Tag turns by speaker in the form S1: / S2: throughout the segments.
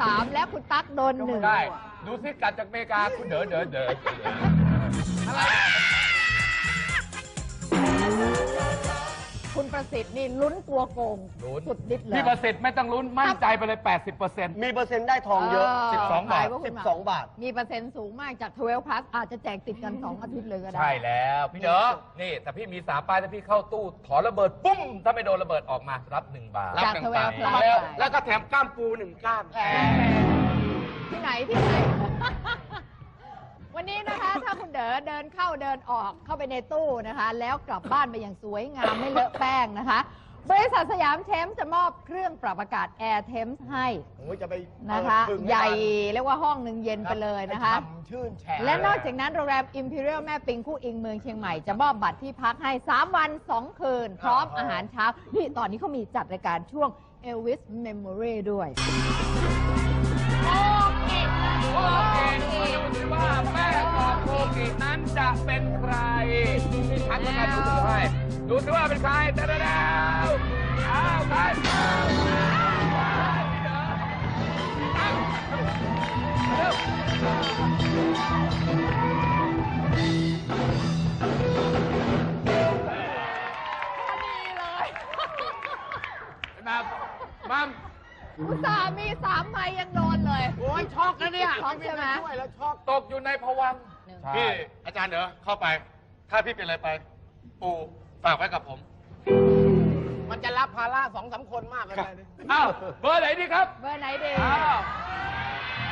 S1: สามและคุณตั๊กโดนหนึ่ง
S2: ได้ ดูซิกลับจากอเมริกาคุณเด๋อเด๋อเด๋อ
S1: คุณประสิทธิ์นี่ลุ้นกลัวโกง
S2: ลุ้น
S1: สุดฤทธิ์เลย
S2: พี่ประสิทธิ์ไม่ต้องลุ้นมั่นใจไปเลย 80%
S3: มีเปอร์เซ็นต์ได้ทองเยอะ
S2: 12บาท
S1: ขยว่คุณหม
S3: 12 บาท
S1: มีเปอร์เซ็นต์สูงมากจาก12 plus อาจจะแจกติดกัน 2 อาทิตย์เลยก็ได้
S2: ใช่แล้วพี่เด๋อนี่ แต่พี่มีสามป้ายถ้าพี่เข้าตู้ถอนระเบิดปุ้ม ถ้าไม่โดนระเบิดออกมารับหนึ่งบาท
S1: จาก
S2: หนึ่ง
S1: 12
S2: บาท
S1: plus
S3: แล้ว
S1: ไป
S3: แล้วก็แถมกล้ามปูหนึ่งกล้าม
S1: ที่ไหนที่ไหน วันนี้นะคะถ้าคุณเด๋อเดินเข้าเดินออกเข้าไปในตู้นะคะ แล้วกลับบ้านไปอย่างสวยงามไม่เลอะแป้งนะคะ บริษัทสยามเทมส์จะมอบเครื่องปรับอากาศ Air t e m s ให้
S3: โอ้ยจะไป
S1: นะคะ
S3: เปิดพึ่ง
S1: ใหญ่
S3: ไม่ทัน
S1: เรียกว่าห้องหนึ่งเย็นไปเลยนะคะ
S3: ให้ฉ่ำชื่นแฉะ
S1: และนอกจากนั้นโรงแรม Imperial แม่ปิงคู่อิงเมืองเชียงใหม่ จะมอบบัตรที่พักให้ 3 วัน 2 คืน พร้อมอาหารเช้า นี่ตอนนี้เขามีจัดรายการช่วง Elvis Memory ด้วย
S2: จะเป็นใครพี่ทักแล้วกันดูสิให้ดูสิว่าเป็นใครเด้อเด้อเด้ออ้าวไปเอาพี่เด๋อเอาเร็วมามัม
S1: อุตส่าห์มีสามใบยังโดนเลย
S3: โอ้ยช็อกนะเนี่ย
S1: ช็อกใช่ไหม
S3: ช่วยแล้วช็อก
S2: ตกอยู่ในภวังค์
S4: พี่อาจารย์เด๋อเข้าไป ถ้าพี่เป็นอะไรไป ปู่ฝากไว้กับผม
S3: มันจะรับภาระสองสามคนมากเลยนะ
S2: อ้าวเบอร์ไหนดีครับ
S1: เบอร์ไหนดี
S2: อ้าว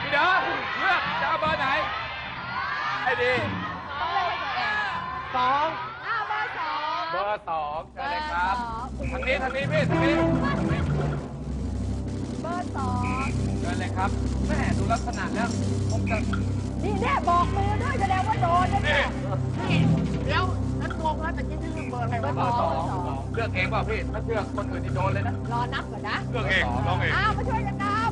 S2: พี่เด๋อเลือกจะเอาเบอร์ไหนไอ้ดี
S1: ต้องเลือกให้ตัวเอง
S3: สอง
S1: อ้าวเบอร์สอง
S2: เบอร์สองเชิญเลยครับ
S1: เบอร์สอง
S2: ทางนี้ทางนี้พี่ทางนี้
S1: เชิ
S2: ญเลยครับแม่ดูลักษณะแล้วคงจะ
S1: นี่แน่บอกมือด้วยแสดงว่าโดนนะ
S2: นี่
S1: เนี่ย
S3: เดี๋ยวฉันงงแล้วแต่กี้ที่เรื่องเบอร์อะไร
S1: เบอ
S3: วะ
S1: ร์
S2: เบ
S1: ส
S2: อ
S1: อง
S2: ร์สอง
S1: เบอร์สอง
S2: เลือกเองเปล่าพี่ถ้าเลือกคนอื่นนี่โดนเลยนะ
S1: รอนับก่อนนะ
S4: เลือกเองร้องเอง
S1: อ้าวมาช่วยกันนับ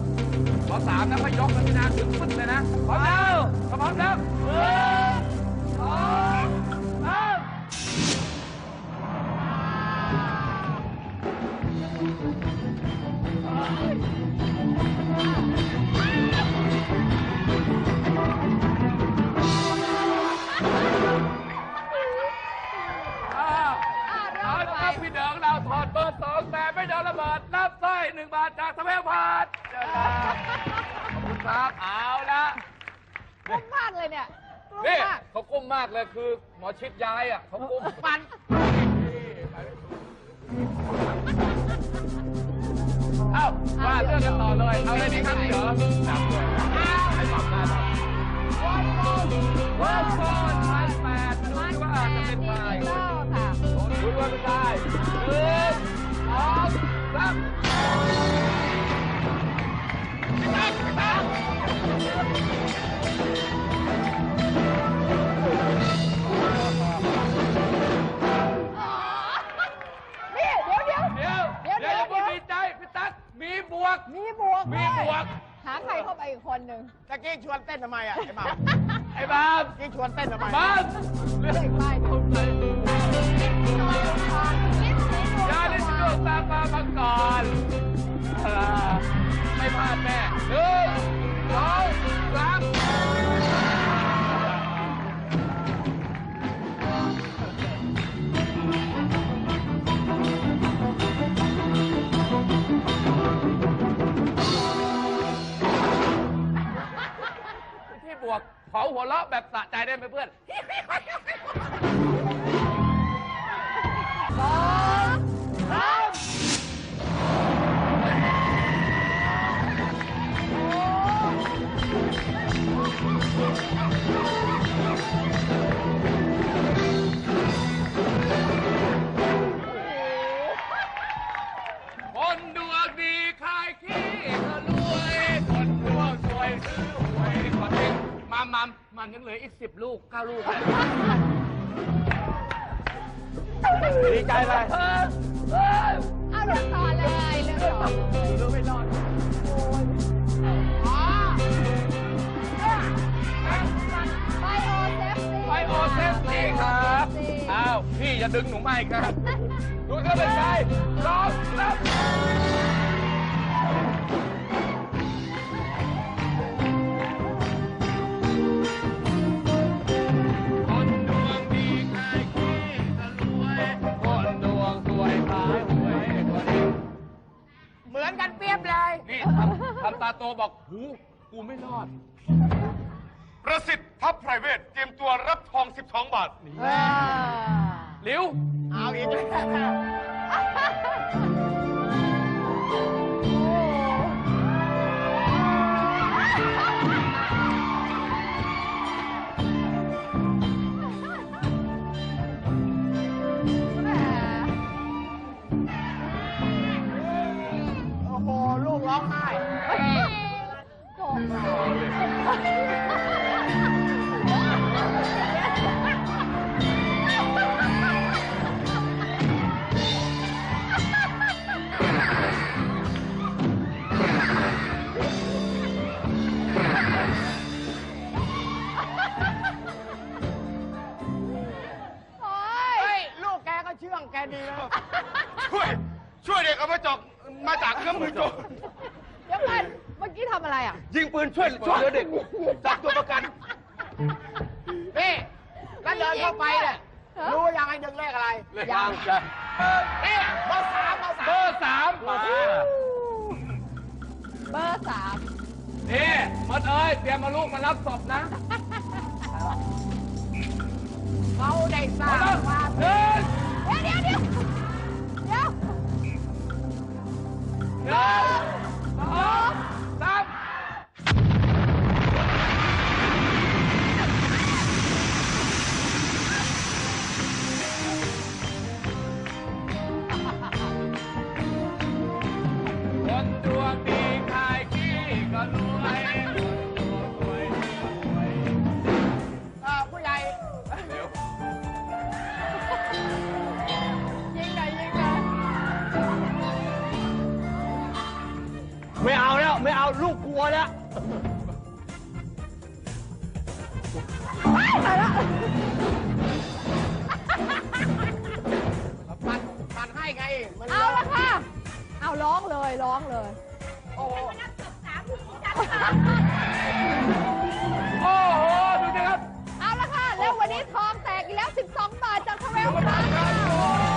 S2: ขอสามนะพยกแล้วพี่นาถึงฟึดเลยนะพร้อมแล้วพร้อมแล้วหนึ่ง ครับพี่เดิงเราถอดเบอร์สองแต่ไม่โดนระเบิดรับสร้อยหนึ่งบาทจากสเปลพาดเชิญครับขอบคุณครับเอาละ
S1: กุ้มมากเลยเนี่ยกุ้ม
S2: นี่
S1: มาก
S2: เขากุ้มมากเลยคือหมอชิดย้ายอะเขากุ้ม
S3: มัน
S2: เอ้าว่าเรื่องกันต่อเลยเอาเลยดีครับพี่เด๋อจับด้วยให้ปรับหน้าหน่อยวันโกนพันแปดมาดูสิว่าจะเป็นใค ว่าเป็นใครหนึ่งสองสาม
S1: นี่ เดี๋ยวเดี๋ยว
S2: เดี๋ยว
S1: เดี๋ยว
S2: เดี๋ยวอย่า
S1: เดี๋
S2: เพิ่
S1: ยว
S2: งดีใจพี่ตั๊กมีบวก
S1: มีบวก
S2: มีบวก
S1: หาใครเข้าไปอีกคนหนึ่ง
S3: ตะกี้ชวนเต้นทำไมอะไอ้หมา
S2: ไอ้บาม
S3: ตะกี้ชวนเต้นทำไม
S2: บามเลื
S1: เล
S2: อก บวกเผาหัวเราะแบบสะใจได้ไหมเพื่อน
S1: สองสามโอ้
S2: ยังเหลืออีกสิบลูกเก้าลูกเลย
S3: ดีใจเลย
S2: เออเออ
S1: เอาเรื่องต่อเลยเรื่องต่อ
S3: ดูไม่รอด
S1: อ๋อไบโอเซฟตี้
S2: ไบโอเซฟตี้ครับ อ้าว พี่อย่าดึงหนูมาอีกนะดูเธอเป็นใครสองสา โตบอกหูกูไม่รอด
S4: ประสิทธิ์ทัพไพรเวทเตรียมตัวรับทอง 12 บาท
S1: เออ
S2: หลิว
S3: เอาอีกแล้ว
S1: มา
S4: จากเครื่องมือโจร
S1: เดี๋ยวก่อนเมื่อกี้ทำอะไรอะ
S2: ยิงปืนช่วยช่วยเหลือเด็ก
S3: จับตัวประกันนี่แล้วเดินเข้าไปเนี่ย
S1: ฮะ
S3: รู้ยังไงดึงเลขอะไร
S2: ยัง
S3: นี่เบอร์สามเบอร์สาม
S2: เบอร์สามมา
S1: เบอร์สาม
S2: นี่มดเอ้ยเตรียมมาลูกมารับศพนะ
S3: เขาได้สร้า
S2: เอา
S3: ง
S2: ละ
S3: ความ
S2: เดิน
S1: เดี๋ยวเดี๋ยวเห
S2: นึ่งสองสามคนดวงดีา
S3: แล้วไม่เอาลูกกลัวแล้ว
S1: ตายแล้ว
S3: ปันปันให้ไง มัน
S1: เอาละค่ะ เอาร้องเลยร้องเลย
S3: โอ้โห
S2: โอ้โหดูสิครับ
S1: เอาละค่ะ แล้ววันนี้ทองแตกอีกแล้ว 12 บาทจากทเวลค่ะ